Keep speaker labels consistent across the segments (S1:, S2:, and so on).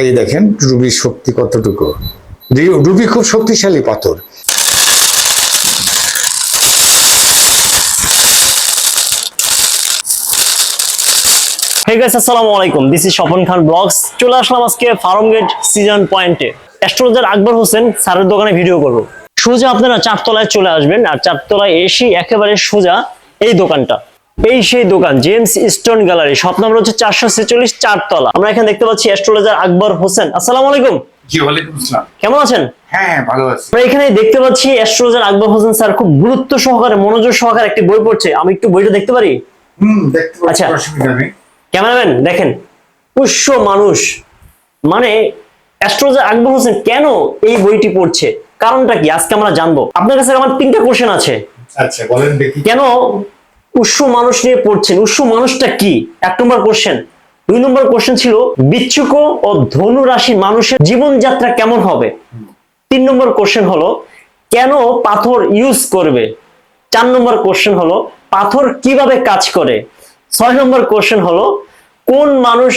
S1: এই দেখেন, রুবির শক্তি কতটুকু? রুবি খুব শক্তিশালী পাথর।
S2: হে গাইস আসসালামু আলাইকুম। This is Swapan Khan vlogs চলে আসলাম আজকে ফার্ম গেট সিজন পয়েন্টে অ্যাস্ট্রোলজার আকবর হোসেন স্যারের দোকানে ভিডিও করব। সোজা আপনারা চারতলায় চলে আসবেন, আর চারতলায় এসে একেবারে সোজা এই দোকানটা। এই সেই দোকান James stone gallery shop number হচ্ছে চারশো ছেচল্লিশ চারতলা। আমরা এখানে দেখতে পাচ্ছি অ্যাস্ট্রোলজার আকবর হোসেন। আসসালামু আলাইকুম।
S1: জি ওয়ালাইকুম আসসালাম।
S2: কেমন আছেন?
S1: হ্যাঁ ভালো আছি।
S2: আমরা এখানে দেখতে পাচ্ছি অ্যাস্ট্রোলজার আকবর হোসেন স্যার খুব গুরুত্ব সহকারে মনোযোগ সহকারে একটি বই পড়ছে। আমি একটু বইটা দেখতে পারি?
S1: হুম দেখতে পাচ্ছি,
S2: আচ্ছা।
S1: অসুবিধা নেই।
S2: ক্যামেরাম্যান দেখেন। পুষ্য মানুষ। মানে অ্যাস্ট্রোলজার আকবর হোসেন কেন এই বইটি পড়ছে? কারণটা কি? আজকে আমরা জানব। আপনার কাছে আমার তিনটা কোশ্চেন আছে।
S1: আচ্ছা বলেন দেখি।
S2: কেন উৎস মানুষ নিয়ে পড়ছেন। উৎস মানুষটা কি? এক নম্বর কোশ্চেন দুই নম্বর কোশ্চেন ছিল, বিচ্ছুক ও ধনু রাশি মানুষের জীবনযাত্রা কেমন হবে? তিন নম্বর কোশ্চেন হলো, কেন পাথর ইউজ করবে? চার নম্বর কোশ্চেন হলো, পাথর কীভাবে কাজ করে? ছয় নম্বর কোশ্চেন হলো, কোন মানুষ,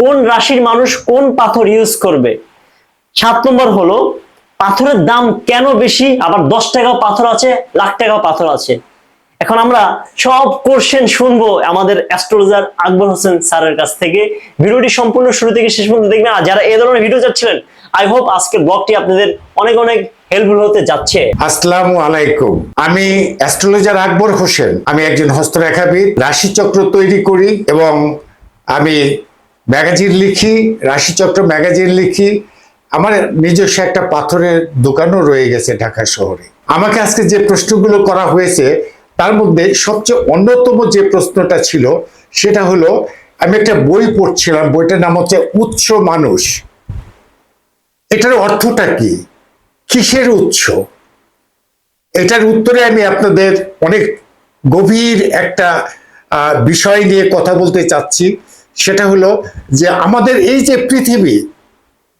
S2: কোন রাশির মানুষ কোন পাথর ইউজ করবে? সাত নম্বর হলো, পাথরের দাম কেন বেশি? আবার দশ টাকাও পাথর আছে, লাখ টাকাও পাথর আছে। এখন আমরা সব কোশ্চেন শুনব আমাদের অ্যাস্ট্রোলজার আকবর হোসেন স্যারের কাছ থেকে। ভিডিওটি সম্পূর্ণ শুরু থেকে শেষ পর্যন্ত দেখবেন। আর যারা এই ধরনের ভিডিও চাচ্ছিলেন আই হোপ আজকের ব্লগটি আপনাদের অনেক অনেক হেল্পফুল হতে যাচ্ছে।
S1: আলাইকুম। আমি অ্যাস্ট্রোলজার আকবর হোসেন। আমি একজন হস্তরেখাবিদ, রাশিচক্র তৈরি করি এবং আমি ম্যাগাজিন লিখি, রাশিচক্র ম্যাগাজিন লিখি। আমার নিজস্ব একটা পাথরের দোকানও রয়ে গেছে ঢাকা শহরে। আমাকে আজকে যে প্রশ্নগুলো করা হয়েছে তার মধ্যে সবচেয়ে অন্যতম যে প্রশ্নটা ছিল, সেটা হলো, আমি একটা বই পড়ছিলাম, বইটার নাম হচ্ছে উৎস মানুষ। এটার অর্থটা কি? কিসের উৎস? এটার উত্তরে আমি আপনাদের অনেক গভীর একটা বিষয় নিয়ে কথা বলতে চাচ্ছি। সেটা হলো যে আমাদের এই যে পৃথিবী,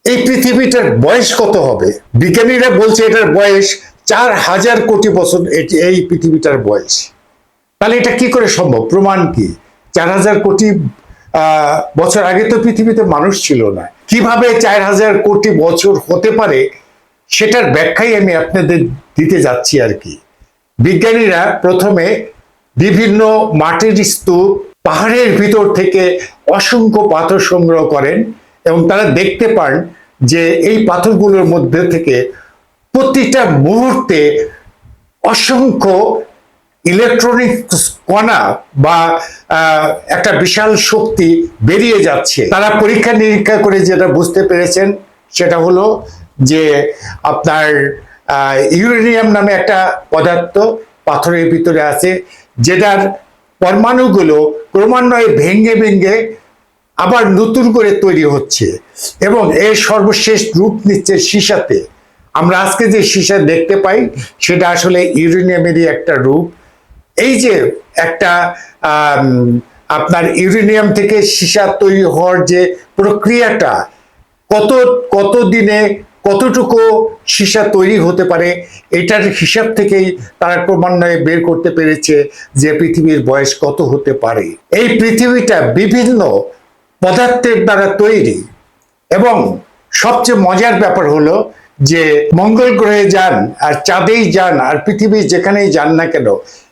S1: এই পৃথিবীটার বয়স কত হবে? বিজ্ঞানীরা বলছে এটার বয়স চার হাজার কোটি বছর এটি- এই পৃথিবীটার বয়স। তাহলে এটা কি করে সম্ভব? প্রমাণ কি? চার হাজার কোটি বছর আগে তো পৃথিবীতে মানুষ ছিল না। কীভাবে চার হাজার কোটি বছর হতে পারে সেটার ব্যাখ্যাই আমি আপনাদের দিতে যাচ্ছি আর কি। বিজ্ঞানীরা প্রথমে বিভিন্ন মাটির স্তূপ পাহাড়ের ভিতর থেকে অসংখ্য পাথর সংগ্রহ করেন এবং তারা দেখতে পান যে এই পাথরগুলোর মধ্যে থেকে প্রতিটা মুহূর্তে অসংখ্য ইলেকট্রনিক কণা বা একটা বিশাল শক্তি বেরিয়ে যাচ্ছে। তারা পরীক্ষা নিরীক্ষা করে যেটা বুঝতে পেরেছেন, সেটা হলো যে আপনার ইউরেনিয়াম নামে একটা পদার্থ পাথরের ভিতরে আছে, যেটার পরমাণুগুলো ক্রমান্বয়ে ভেঙ্গে ভেঙ্গে আবার নতুন করে তৈরি হচ্ছে এবং এর সর্বশেষ রূপ নিচ্ছে সীসাতে। আমরা আজকে যে সীসা দেখতে পাই, সেটা আসলে ইউরেনিয়ামেরই একটা রূপ। এই যে একটা আপনার ইউরেনিয়াম থেকে সীসা তৈরি হওয়ার যে প্রক্রিয়াটা, কত কত দিনে কতটুকু সীসা তৈরি হতে পারে, এটার হিসাব থেকেই তারা ক্রমান্বয়ে বের করতে পেরেছে যে পৃথিবীর বয়স কত হতে পারে। এই পৃথিবীটা বিভিন্ন পদার্থের দ্বারা তৈরি এবং সবচেয়ে মজার ব্যাপার হলো যে মঙ্গল গ্রহে যান আর চাঁদেই যান আর পৃথিবী যেখানেই যান না কেন,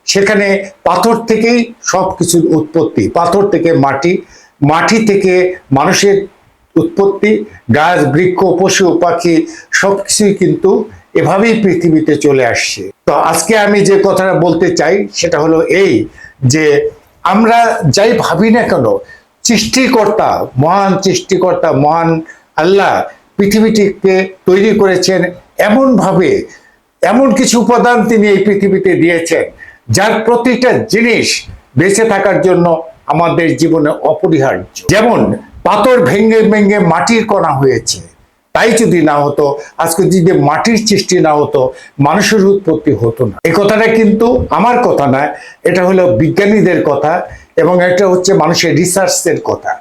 S1: সেখানে পাথর থেকেই সব কিছুর উৎপত্তি। পাথর থেকে মাটি মাটি থেকে মানুষের উৎপত্তি, গাছ, বৃক্ষ, পশু, পাখি, সবকিছুই কিন্তু এভাবেই পৃথিবীতে চলে আসছে। তো আজকে আমি যে কথাটা বলতে চাই, সেটা হলো এই যে আমরা যাই ভাবি না কেন, সৃষ্টিকর্তা, মহান সৃষ্টিকর্তা, মহান আল্লাহ পৃথিবীটিকে তৈরি করেছেন এমনভাবে, এমন কিছু উপাদান তিনি এই পৃথিবীতে দিয়েছেন, যার প্রতিটা জিনিস বেঁচে থাকার জন্য আমাদের জীবনে অপরিহার্য। যেমন, পাথর ভেঙ্গে ভেঙ্গে মাটির কণা হয়েছে, তাই যদি না হতো, আজকে যদি মাটির সৃষ্টি না হতো, মানুষের উৎপত্তি হতো না। এই কথাটা কিন্তু আমার কথা না এটা হলো বিজ্ঞানীদের কথা, এবং এটা হচ্ছে মানুষের রিসার্চের কথা।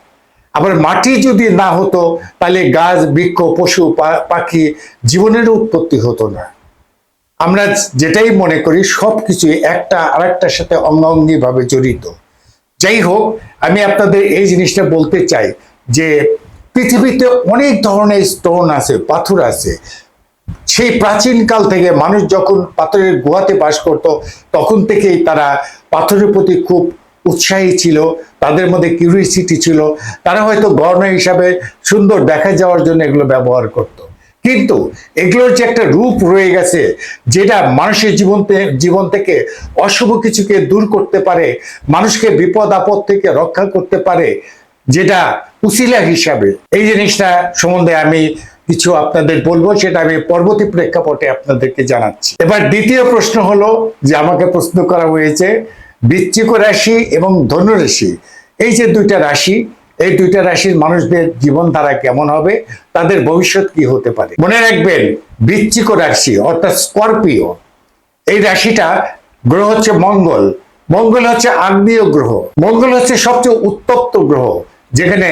S1: আবার মাটি যদি না হতো, তাহলে গাছ, বৃক্ষ, পশু পাখি জীবনের উৎপত্তি হতো না। আমরা যেটাই মনে করি সবকিছুই একটা আরেকটার সাথে অঙ্গাঙ্গি ভাবে জড়িত। যাই হোক, আমি আপনাদের এই জিনিসটা বলতে চাই যে, পৃথিবীতে অনেক ধরনের স্টোন আছে, পাথর আছে। সেই প্রাচীনকাল থেকে মানুষ যখন পাথরের গুহাতে বাস করত, তখন থেকেই তারা পাথরের প্রতি খুব উৎসাহী ছিল, তাদের মধ্যে কিউরিয়াসিটি ছিল, তারা হয়তো গহনা হিসাবে সুন্দর দেখা যাওয়ার জন্য এগুলো ব্যবহার করত। কিন্তু এগুলোর যে একটা রূপ রয়ে গেছে, যেটা মানুষের জীবন জীবন থেকে অশুভ কিছুকে দূর করতে পারে, মানুষকে বিপদ আপদ থেকে রক্ষা করতে পারে, যেটা উসিলা হিসাবে। এই জিনিসটা সম্বন্ধে আমি কিছু আপনাদের বলব, সেটা আমি পরবর্তী প্রেক্ষাপটে আপনাদেরকে জানাচ্ছি। এবার দ্বিতীয় প্রশ্ন হলো, যে আমাকে প্রশ্ন করা হয়েছে বৃশ্চিক রাশি এবং ধনু রাশি। এই যে দুইটা রাশি, এই দুইটা রাশির মানুষদের জীবনধারা কেমন হবে, তাদের ভবিষ্যৎ কি হতে পারে? মনে রাখবেন বৃশ্চিক রাশি অর্থাৎ স্করপিও, এই রাশিটা গ্রহ হচ্ছে মঙ্গল। মঙ্গল হচ্ছে আগ্নেয় গ্রহ। মঙ্গল হচ্ছে সবচেয়ে উত্তপ্ত গ্রহ, যেখানে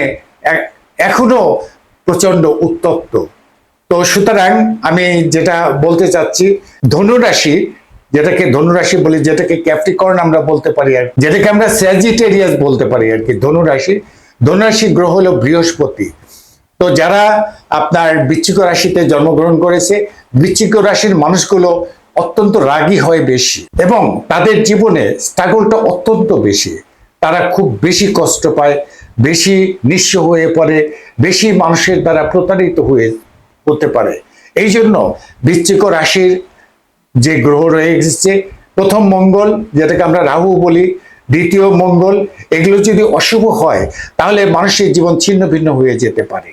S1: এখনও প্রচণ্ড উত্তপ্ত। তো সুতরাং আমি যেটা বলতে চাচ্ছি, ধনু রাশি যেটাকে ধনু রাশি বলি, যেটাকে ক্যাপ্টিকর্ন আমরা বলতে পারি আর যেটাকে আমরা স্যাজিটেরিয়াস বলতে পারি আর কি ধনু রাশি ধনু গ্রহ হলো বৃহস্পতি। তো যারা আপনার বৃশ্চিক রাশিতে জন্মগ্রহণ করেছে, বৃশ্চিক রাশির মানুষগুলো অত্যন্ত রাগী হয় বেশি এবং তাদের জীবনে স্ট্রাগলটা অত্যন্ত বেশি। তারা খুব বেশি কষ্ট পায়, বেশি নিঃস্ব হয়ে পড়ে, বেশি মানুষের দ্বারা প্রতারিত হয়ে হতে পারে। এই জন্য বৃশ্চিক রাশির যে গ্রহ রয়ে এসেছে, প্রথম মঙ্গল, যেটাকে আমরা রাহু বলি, দ্বিতীয় মঙ্গল, এগুলো যদি অশুভ হয়, তাহলে মানুষের জীবন ছিন্ন ভিন্ন হয়ে যেতে পারে।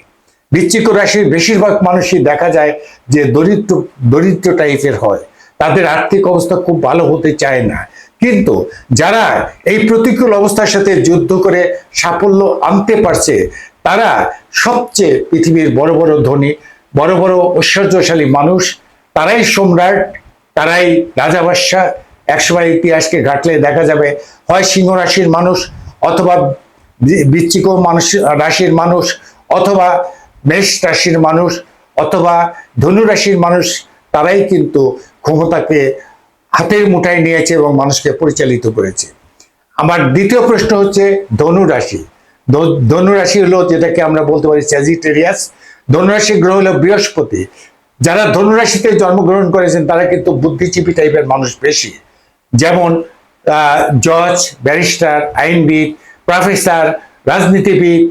S1: বৃশ্চিক রাশির বেশিরভাগ মানুষই দেখা যায় যে দরিদ্র দরিদ্র টাইপের হয়। তাদের আর্থিক অবস্থা খুব ভালো হতে চায় না। কিন্তু যারা এই প্রতিকূল অবস্থার সাথে যুদ্ধ করে সাফল্য আনতে পারছে, তারা সবচেয়ে পৃথিবীর বড় বড় ধনী, বড় বড় ঐশ্বর্যশালী মানুষ, তারাই সম্রাট তারাই রাজা বাদশাহ একসময় ইতিহাসকে ঘাটলে দেখা যাবে। হয় সিংহ রাশির মানুষ অথবা বৃশ্চিক মানুষ, রাশির মানুষ অথবা মেষ রাশির মানুষ অথবা ধনু রাশির মানুষ তারাই কিন্তু ক্ষমতাকে হাতের মুঠায় নিয়েছে এবং মানুষকে পরিচালিত করেছে। আমার দ্বিতীয় প্রশ্ন হচ্ছে ধনু রাশি। ধনু রাশি হলো যেটাকে আমরা বলতে পারি স্যাজিটেরিয়াস ধনুরাশি গ্রহ হলো বৃহস্পতি। যারা ধনুরাশিতে জন্মগ্রহণ করেছেন, তারা কিন্তু বুদ্ধিজীবী টাইপের মানুষ বেশি। যেমন জজ, ব্যারিস্টার, আইনবিদ, প্রফেসর, রাজনীতিবিদ,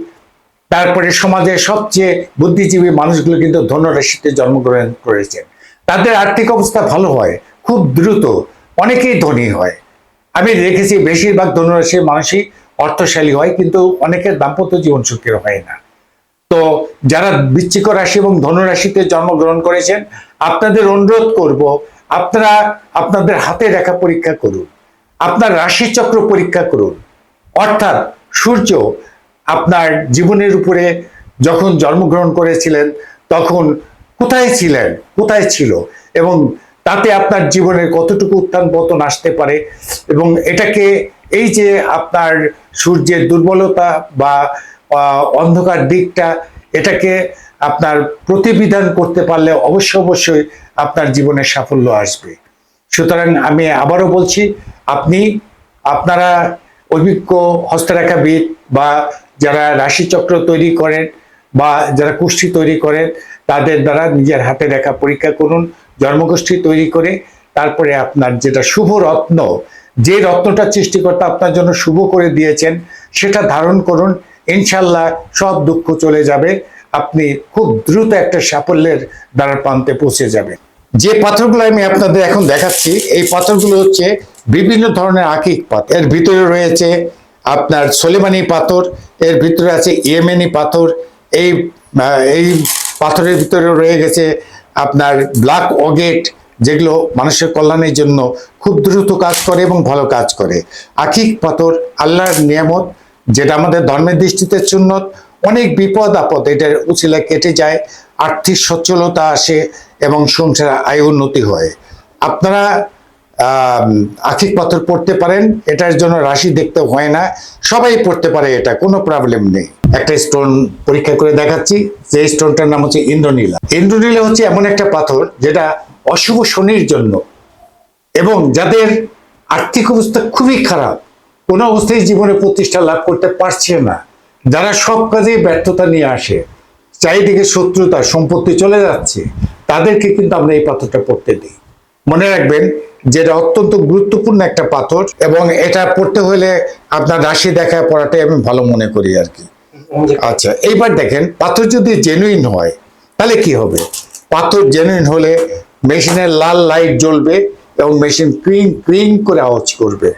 S1: তারপরে সমাজের সবচেয়ে বুদ্ধিজীবী মানুষগুলো কিন্তু ধনুরাশিতে জন্মগ্রহণ করেছেন। তাদের আর্থিক অবস্থা ভালো হয়, খুব দ্রুত, অনেকেই ধনী হয়। আমি দেখেছি, বেশিরভাগ ধনুরাশির মানুষই অর্থশালী হয়, কিন্তু অনেকের দাম্পত্য জীবন সুখের হয় না। তো যারা বৃশ্চিক রাশি এবং ধনুরাশিতে জন্মগ্রহণ করেছেন, আপনাদের অনুরোধ করব, আপনারা আপনাদের হাতে রেখা পরীক্ষা করুন, আপনার রাশিচক্র পরীক্ষা করুন। অর্থাৎ সূর্য আপনার জীবনের উপরে যখন জন্মগ্রহণ করেছিলেন, তখন কোথায় ছিলেন, কোথায় ছিল এবং তাতে আপনার জীবনের কতটুকু উত্থান পতন আসতে পারে এবং এটাকে এই যে আপনার সূর্যের দুর্বলতা বা অন্ধকার দিকটা এটাকে আপনার প্রতিবিধান করতে পারলে অবশ্য অবশ্যই আপনার জীবনে সাফল্য আসবে। সুতরাং আমি আবারও বলছি, আপনি, আপনারা অভিজ্ঞ হস্তরেখাবিদ বা যারা রাশিচক্র তৈরি করেন বা যারা কুষ্ঠি তৈরি করেন, তাদের দ্বারা নিজের হাতে রেখা পরীক্ষা করুন, জন্মগোষ্ঠী তৈরি করে তারপরে আপনার যেটা শুভ রত্ন, যে রত্নটা সৃষ্টিকর্তা আপনার জন্য শুভ করে দিয়েছেন, সেটা ধারণ করুন ইনশাল্লাহ সব দুঃখ চলে যাবে। আপনি খুব দ্রুত একটা সাফল্যের দ্বারা প্রান্তে পৌঁছে যাবেন। যে পাথরগুলো আমি আপনাদের এখন দেখাচ্ছি, এই পাথরগুলো হচ্ছে বিভিন্ন ধরনের আকিক পাথর। এর ভিতরে রয়েছে আপনার সোলেমানি পাথর, এর ভিতরে আছে ইয়েমেনি পাথর, এই এই পাথরের ভিতরে রয়ে গেছে আপনার ব্ল্যাক অগেট, যেগুলো মানুষের কল্যাণের জন্য খুব দ্রুত কাজ করে এবং ভালো কাজ করে। আকিক পাথর, আল্লাহর নিয়ামত যেটা আমাদের ধর্মের দৃষ্টিতে সুন্নত, অনেক বিপদ আপদ এটার উচিলা কেটে যায়, আর্থিক সচ্ছলতা আসে এবং সংসারে আয় উন্নতি হয়। আপনারা আখিক পাথর পড়তে পারেন, এটার জন্য রাশি দেখতে হয় না, সবাই পড়তে পারে এটা, কোনো প্রবলেম নেই। একটা স্টোন পরীক্ষা করে দেখাচ্ছি, যে স্টোনটার নাম হচ্ছে ইন্দ্রনীলা। ইন্দ্রনীলা হচ্ছে এমন একটা পাথর যেটা অশুভ শনির জন্য এবং যাদের আর্থিক অবস্থা খুবই খারাপ কোনো অবস্থায় জীবনে প্রতিষ্ঠা লাভ করতে পারছে না। যারা সব কাজেই ব্যর্থতা নিয়ে আসে, চারিদিকে শত্রুতা, সম্পত্তি চলে যাচ্ছে, তাদেরকে কিন্তু আমরা এই পাথরটা পড়তে দিই। মনে রাখবেন যে এটা অত্যন্ত গুরুত্বপূর্ণ একটা পাথর এবং এটা পড়তে হলে আপনার রাশি দেখায় পড়াটাই আমি ভালো মনে করি আর কি। আচ্ছা এইবার দেখেন, পাথর যদি জেনুইন হয়, তাহলে কি হবে? পাথর জেনুইন হলে মেশিনের লাল লাইট জ্বলবে এবং মেশিন ক্রিং ক্রিং করে আওয়াজ করবে।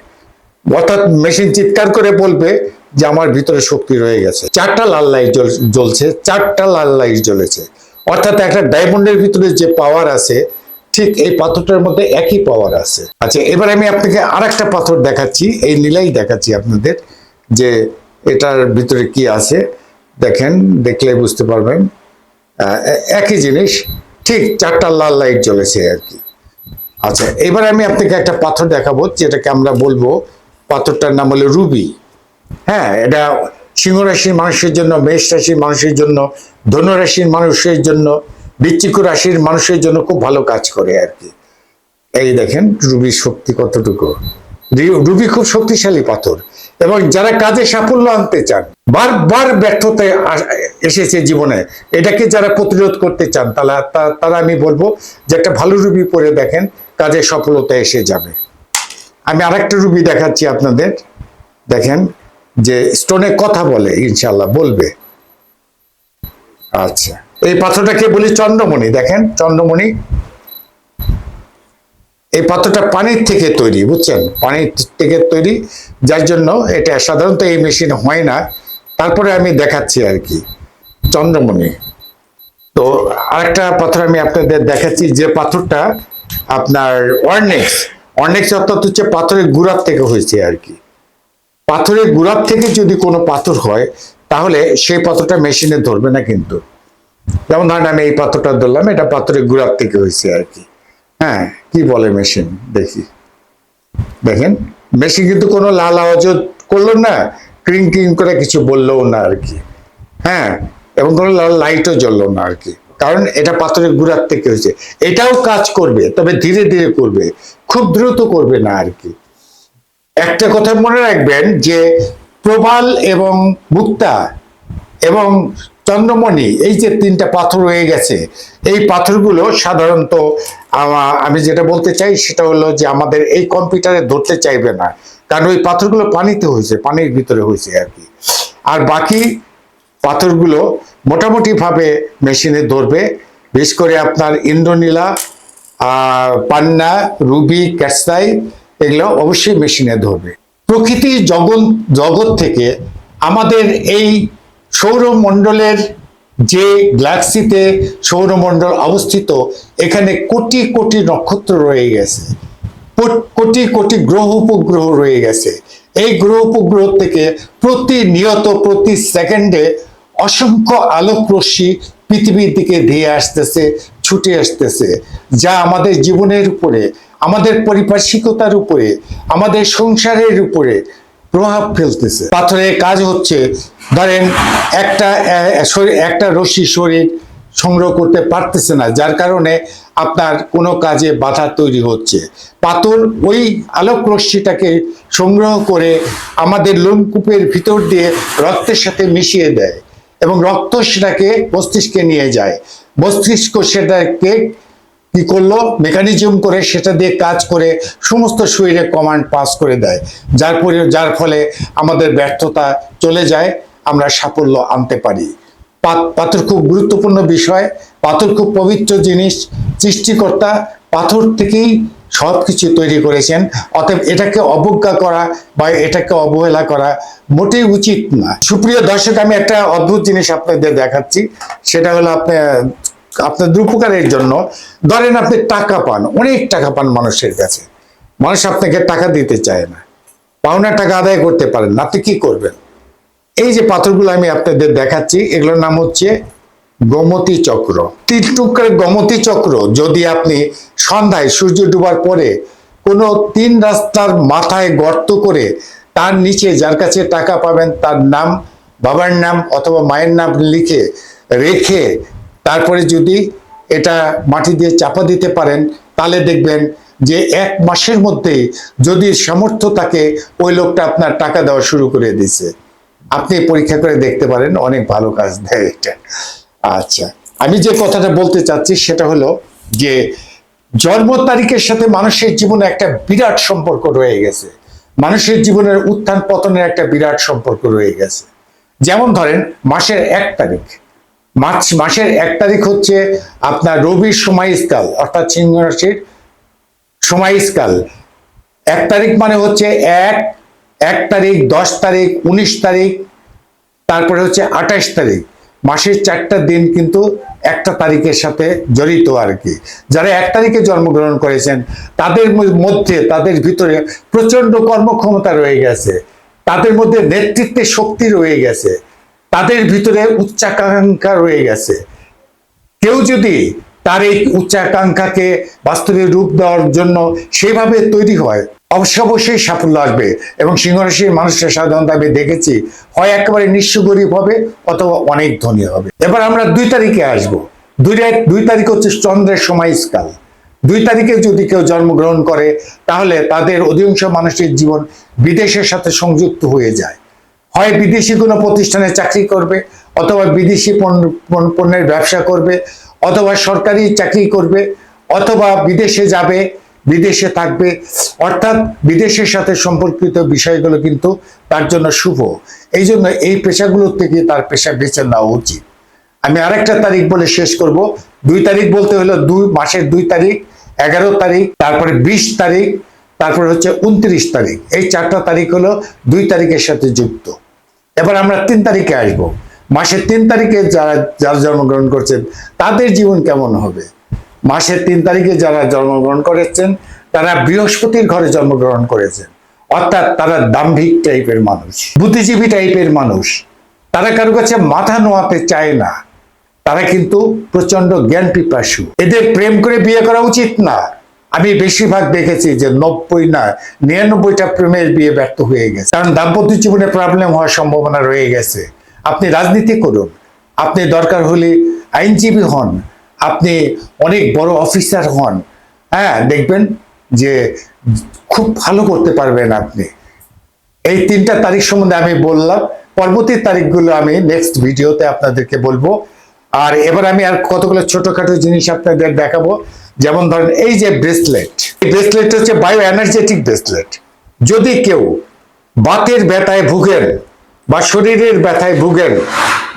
S1: অর্থাৎ মেশিন চিৎকার করে বলবে যে আমার ভিতরে শক্তি রয়ে গেছে। চারটা লাল লাইট জ্বলছে, চারটা লাল লাইট জ্বলেছে। অর্থাৎ একটা ডায়মন্ডের ভিতরে যে পাওয়ার আছে, ঠিক এই পাথরটার মধ্যে একই পাওয়ার আছে। আচ্ছা এবার আমি আপনাকে আর একটা পাথর দেখাচ্ছি, এই নীলাই দেখাচ্ছি আপনাদের যে এটার ভিতরে কি আছে। দেখেন, দেখলে বুঝতে পারবেন একই জিনিস, ঠিক চারটা লাল লাইট জ্বলেছে আর কি। আচ্ছা এবার আমি আপনাকে একটা পাথর দেখাবো, যেটাকে আমরা বলব পাথরটার নাম হলো রুবি। হ্যাঁ এটা সিংহ রাশির মানুষের জন্য, মেষ রাশির মানুষের জন্য, ধনু রাশির মানুষের জন্য, বৃশ্চিক রাশির মানুষের জন্য খুব ভালো কাজ করে আর কি। এই দেখেন রুবির শক্তি কতটুকু। রুবি খুব শক্তিশালী পাথর এবং যারা কাজে সাফল্য আনতে চান, বারবার ব্যর্থতা এসেছে জীবনে, এটাকে যারা প্রতিরোধ করতে চান, তাহলে তারা আমি বলব যে একটা ভালো রুবি পরে দেখেন কাজে সফলতা এসে যাবে। আমি আরেকটা রুবি দেখাচ্ছি আপনাদের। দেখেন যে স্টোনে কথা বলে ইনশাল্লাহ বলবে। আচ্ছা এই পাথরটাকে বলি? চন্দ্রমণি, দেখেন চন্দ্রমণি। এই পাথরটা পানির থেকে তৈরি, বুঝছেন? পানির থেকে তৈরি, যার জন্য এটা সাধারণত এই মেশিন হয় না। তারপরে আমি দেখাচ্ছি আর কি, চন্দ্রমণি। তো আরেকটা পাথর আমি আপনাদের দেখাচ্ছি, যে পাথরটা আপনার অর্নেক্স অর্নেক্স অর্থাৎ হচ্ছে পাথরের গুড়ার থেকে হয়েছে আর কি। পাথরের গুড়ার থেকে যদি কোনো পাথর হয়, তাহলে সেই পাথরটা মেশিনে ধরবে না কিন্তু। যেমন ধরেন আমি এই পাথরটা ধরলাম, এটা পাথরের গুড়ার থেকে হয়েছে আর কি। হ্যাঁ কি বলে মেশিন? দেখি। দেখেন, মেশিন কিন্তু কোনো লাল আওয়াজও করল না, ক্রিং ক্রিং করে কিছু বলল না আর কি। হ্যাঁ এবং কোনো লাল লাইটও জ্বললো না আর কি। কারণ এটা পাথরের গুড়ার থেকে হয়েছে। এটাও কাজ করবে, তবে ধীরে ধীরে করবে। খুব দ্রুত করবে না আর কি। একটা কথা মনে রাখবেন যে প্রবাল এবং মুক্তা এবং চন্দ্রমণি, এই যে তিনটা পাথর রয়ে গেছে, এই পাথরগুলো সাধারণত আমি যেটা বলতে চাই সেটা হলো যে আমাদের এই কম্পিউটারে ধরতে চাইবে না। কারণ ওই পাথরগুলো পানিতে হয়েছে, পানির ভিতরে হয়েছে আর কি। আর বাকি পাথরগুলো মোটামুটি ভাবে মেশিনে ধরবে। বিশেষ করে আপনার ইন্দ্রনীলা পান্না, রুবি ক্যাটসাই এগুলো অবশ্যই মেশিনে ধরবে। প্রকৃতির জগৎ জগৎ থেকে আমাদের এই সৌরমণ্ডলের যে গ্যালাক্সিতে সৌরমণ্ডল অবস্থিত, এখানে কোটি কোটি নক্ষত্র রয়ে গেছে। কোটি কোটি গ্রহ উপগ্রহ রয়ে গেছে। এই গ্রহ উপগ্রহ থেকে প্রতিনিয়ত, প্রতি সেকেন্ডে অসংখ্য আলোক রশ্মি পৃথিবীর দিকে ধেয়ে আসতেছে, ছুটে আসতেছে, যা আমাদের জীবনের উপরে, আমাদের পরিপার্শ্বিকতার উপরে, আমাদের সংসারের উপরে প্রভাব ফেলতেছে। পাথরের কাজ হচ্ছে, ধরেন, একটা একটা রশ্মি শরীর সংগ্রহ করতে পারতেছে না, যার কারণে আপনার কোনো কাজে বাধা তৈরি হচ্ছে। পাথর ওই আলোক রশ্মিটাকে সংগ্রহ করে আমাদের লোমকূপের ভিতর দিয়ে রক্তের সাথে মিশিয়ে দেয়। এবং রক্ত সেটাকে মস্তিষ্কে নিয়ে যায়। মস্তিষ্ক সেটাকে কি করল? মেকানিজম করে সেটা দিয়ে কাজ করে সমস্ত শরীরে কমান্ড পাস করে দেয়। যার পরে, যার ফলে আমাদের ব্যর্থতা চলে যায়, আমরা সাফল্য আনতে পারি। পাথর খুব গুরুত্বপূর্ণ বিষয়। পাথর খুব পবিত্র জিনিস, সৃষ্টিকর্তা পাথর থেকেই সব কিছু তৈরি করেছেন। অতএব এটাকে অবজ্ঞা করা বা এটাকে অবহেলা করা মোটেই উচিত না। সুপ্রিয় দর্শক, আমি একটা অদ্ভুত জিনিস আপনাদের দেখাচ্ছি। সেটা হলো আপনি, আপনাদের উপকারের জন্য। ধরেন আপনি টাকা পান, অনেক টাকা পান মানুষের কাছে। মানুষ আপনাকে টাকা দিতে চায় না। পাওনা টাকা আদায় করতে পারেন না। আপনি কি করবেন? এই যে পাথরগুলো আমি আপনাদের দেখাচ্ছি, এগুলোর নাম হচ্ছে গোমতী চক্র। তিন টুকরা গোমতী চক্র, যদি আপনি সন্ধ্যায় সূর্য ডুবার পরে কোনো তিন রাস্তার মাথায় গর্ত করে তার নিচে যার কাছে টাকা পাবেন তার নাম, বাবার নাম অথবা মায়ের নাম লিখে রেখে তারপরে যদি এটা মাটি দিয়ে চাপা দিতে পারেন, তাহলে দেখবেন যে এক মাসের মধ্যেই যদি সামর্থ্য থাকে, ওই লোকটা আপনার টাকা দেওয়া শুরু করে দিছে আপনি পরীক্ষা করে দেখতে পারেন, অনেক ভালো কাজ দেয় এটা। আচ্ছা আমি যে কথাটা বলতে চাচ্ছি সেটা হলো যে জন্ম তারিখের সাথে মানুষের জীবনে একটা বিরাট সম্পর্ক রয়ে গেছে। মানুষের জীবনের উত্থান পতনের একটা বিরাট সম্পর্ক রয়ে গেছে। যেমন ধরেন, মাসের এক তারিখ। মার্চ, মাসের এক তারিখ হচ্ছে আপনার রবির সময়কাল অর্থাৎ সিংহ রাশির সময়কাল এক তারিখ মানে হচ্ছে এক এক তারিখ, দশ তারিখ, উনিশ তারিখ, তারপরে হচ্ছে আঠাশ তারিখ। মাসের চারটা দিন কিন্তু একটা তারিখের সাথে জড়িত আর কি। যারা এক তারিখে জন্মগ্রহণ করেছেন, তাদের মধ্যে, তাদের ভিতরে প্রচণ্ড কর্মক্ষমতা রয়ে গেছে। তাদের মধ্যে নেতৃত্বের শক্তি রয়ে গেছে। তাদের ভিতরে উচ্চাকাঙ্ক্ষা রয়ে গেছে। কেউ যদি তার এই উচ্চাকাঙ্ক্ষাকে বাস্তবে রূপ দেওয়ার জন্য সেভাবে তৈরি হয় অবশ্য অবশ্যই সাফল্য আসবে। এবং সিংহরাশির মানুষের সাধারণত আমি দেখেছি, হয় একেবারে নিঃস্ব গরিব হবে অথবা অনেক ধনী হবে। এবার আমরা দুই তারিখে আসব। দুই দুই তারিখ হচ্ছে চন্দ্রের সময়কাল। দুই তারিখে যদি কেউ জন্মগ্রহণ করে, তাহলে তাদের অধিকাংশ মানুষের জীবন বিদেশের সাথে সংযুক্ত হয়ে যায়। হয় বিদেশি কোনো প্রতিষ্ঠানে চাকরি করবে, অথবা বিদেশি পণ্য- পণ্য- পণ্যের ব্যবসা করবে, অথবা সরকারি চাকরি করবে, অথবা বিদেশে যাবে বিদেশে থাকবে। অর্থাৎ বিদেশের সাথে সম্পর্কিত বিষয়গুলো কিন্তু তার জন্য শুভ। এই জন্য এই পেশাগুলোর থেকে তার পেশা বেছে নেওয়া উচিত। আমি আরেকটা তারিখ বলে শেষ করব। দুই তারিখ বলতে হলো দুই মাসের দুই তারিখ, এগারো তারিখ, তারপরে বিশ তারিখ, তারপরে হচ্ছে উনত্রিশ তারিখ। এই চারটা তারিখ হলো দুই তারিখের সাথে যুক্ত। এবার আমরা তিন তারিখে আসব। মাসের তিন তারিখে যারা যারা জন্মগ্রহণ করছেন, তাদের জীবন কেমন হবে? মাসের তিন তারিখে যারা জন্মগ্রহণ করেছেন, তারা বৃহস্পতির ঘরে জন্মগ্রহণ করেছেন। অর্থাৎ তারা দাম্ভিক টাইপের মানুষ, বুদ্ধিজীবী টাইপের মানুষ। তারা কারও কাছে মাথা নোয়াতে চায় না। তারা কিন্তু প্রচণ্ড জ্ঞান পিপাসু। এদের প্রেম করে বিয়ে করা উচিত না। আমি বেশিরভাগ দেখেছি যে নব্বই না, নিরানব্বইটা প্রেমের বিয়ে ব্যর্থ হয়ে গেছে। কারণ দাম্পত্য জীবনে প্রবলেম হওয়ার সম্ভাবনা রয়ে গেছে। আপনি রাজনীতি করুন। আপনি দরকার হলে আইনজীবী হন। আপনি অনেক বড় অফিসার হন হ্যাঁ দেখবেন যে খুব ভালো করতে পারবেন আপনি। এই তিনটা তারিখ সম্বন্ধে আমি বললাম, পরবর্তী তারিখগুলো আমি নেক্সট ভিডিওতে আপনাদেরকে বলব। আর এবার আমি আর কতগুলো ছোটখাটো জিনিস আপনাদের দেখাবো। যেমন ধরেন এই যে ব্রেসলেট এই ব্রেসলেট হচ্ছে বায়ো এনার্জেটিক ব্রেসলেট যদি কেউ বাতের ব্যথায় ভুগেন বা শরীরের ব্যথায় ভুগেন,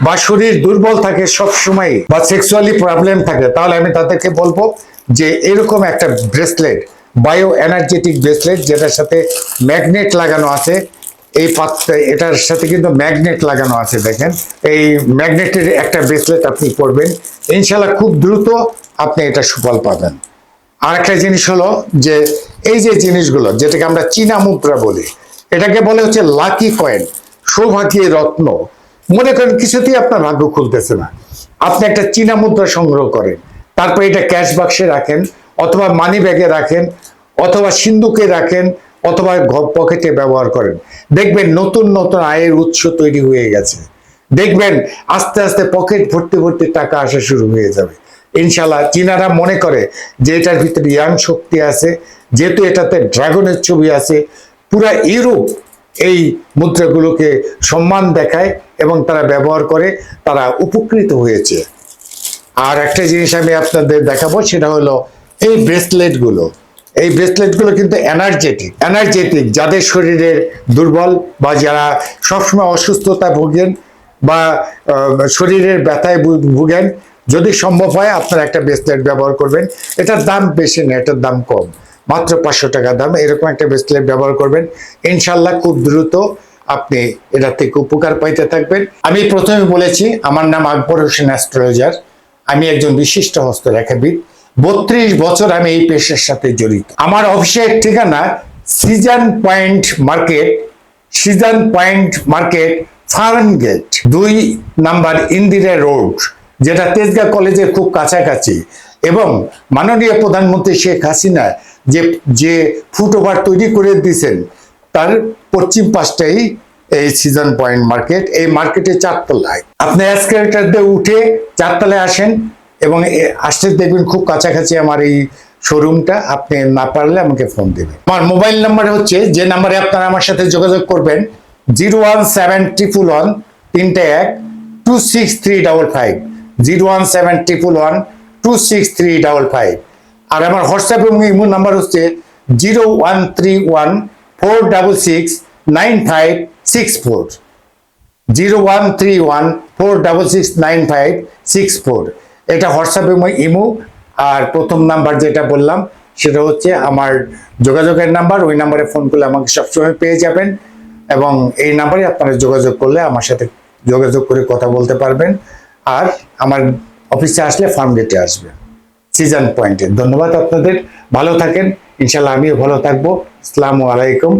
S1: বা শরীর দুর্বল থাকে সব সময় বা সেক্সুয়ালি প্রবলেম থাকে, তাহলে আমি তাদেরকে বলব যে এরকম একটা ব্রেসলেট বায়ো এনার্জেটিক ব্রেসলেট যেটার সাথে ম্যাগনেট লাগানো আছে, এই পাত্রে, এটার সাথে কিন্তু ম্যাগনেট লাগানো আছে দেখেন, এই ম্যাগনেটের একটা ব্রেসলেট আপনি করবেন ইনশাল্লাহ খুব দ্রুত আপনি এটা সুফল পাবেন। আর একটা জিনিস হলো যে, এই যে জিনিসগুলো, যেটাকে আমরা চীনা মুদ্রা বলি, এটাকে বলে হচ্ছে লাকি কয়েন সৌভাগ্যের রত্ন। মনে করেন কিছুতেই আপনার ভাগ্য খুলতেছে না। আপনি একটা চীনা মুদ্রা সংগ্রহ করেন, তারপর এটা ক্যাশ বাক্সে রাখেন, অথবা মানি ব্যাগে রাখেন, অথবা সিন্ধুকে রাখেন, অথবা পকেটে ব্যবহার করেন। দেখবেন নতুন নতুন আয়ের উৎস তৈরি হয়ে গেছে। দেখবেন আস্তে আস্তে পকেট ভর্তি ভর্তি টাকা আসা শুরু হয়ে যাবে। ইনশাল্লাহ চীনারা মনে করে যে এটার ভিতরে ইয়াং শক্তি আছে, যেহেতু এটাতে ড্রাগনের ছবি আছে, পুরা ইউরোপ এই মুদ্রাগুলোকে সম্মান দেখায় এবং তারা ব্যবহার করে, তারা উপকৃত হয়েছে। আর একটা জিনিস আমি আপনাদের দেখাবো, সেটা হলো এই ব্রেসলেটগুলো এই ব্রেসলেটগুলো কিন্তু এনার্জেটিক এনার্জেটিক যাদের শরীরের দুর্বল বা যারা সবসময় অসুস্থতা ভোগেন বা শরীরের ব্যথায় ভুগেন, যদি সম্ভব হয় আপনারা একটা ব্রেসলেট ব্যবহার করবেন। এটার দাম বেশি না, এটার দাম কম। মাত্র পাঁচশো টাকা দাম, এরকম একটা ব্রেসলেট ব্যবহার করবেন। ইনশাল্লাহ খুব দ্রুত আপনি এটা থেকে উপকার পাইতে থাকবেন। আমি প্রথমে বলেছি, আমার নাম আকবর হোসেন অ্যাস্ট্রোলজার। আমি একজন বিশিষ্ট হস্তরেখাবিদ। বত্রিশ বছর আমি এই পেশার সাথে জড়িত। আমার অফিসের ঠিকানা season point market, season point market farm gate দুই নাম্বার ইন্দিরা রোড, যেটা তেজগাঁ কলেজের খুব কাছাকাছি। এবং মাননীয় প্রধানমন্ত্রী শেখ হাসিনা যে যে ফুটওভার তৈরি করে দিয়েছেন, তার পশ্চিম পাশটাই এই সিজন পয়েন্ট মার্কেট এই মার্কেটে চারতলায়। আপনি এসকেলেটার দিয়ে উঠে চারতলায় আসেন এবং আসতে দেখবেন খুব কাছাকাছি আমার এই শোরুমটা আপনি না পারলে আমাকে ফোন দেবেন। আমার মোবাইল নাম্বার হচ্ছে, যে নাম্বারে আপনারা আমার সাথে যোগাযোগ করবেন, zero one seven triple one তিনটে এক two six three double five, zero one seven triple one two six three double five. আর আমার হোয়াটসঅ্যাপ এবং ইমো নাম্বার হচ্ছে zero one three one four double six nine five six four. Zero one three one four double six nine five six four. এটা WhatsApp এবং imo. আর প্রথম number যেটা বললাম, সেটা হচ্ছে আমার যোগাযোগের নাম্বার। ওই নাম্বারে ফোন করলে আমাকে সবসময় পেয়ে যাবেন। এবং এই নাম্বারে আপনারা যোগাযোগ করলে আমার সাথে যোগাযোগ করে কথা বলতে পারবেন। আর আমার অফিসে আসলে ফার্ম গেটে আসবে। সিজন পয়েন্টে ধন্যবাদ আপনাদের। ভালো থাকেন। ইনশাল্লাহ আমিও ভালো থাকব। আসসালামু আলাইকুম।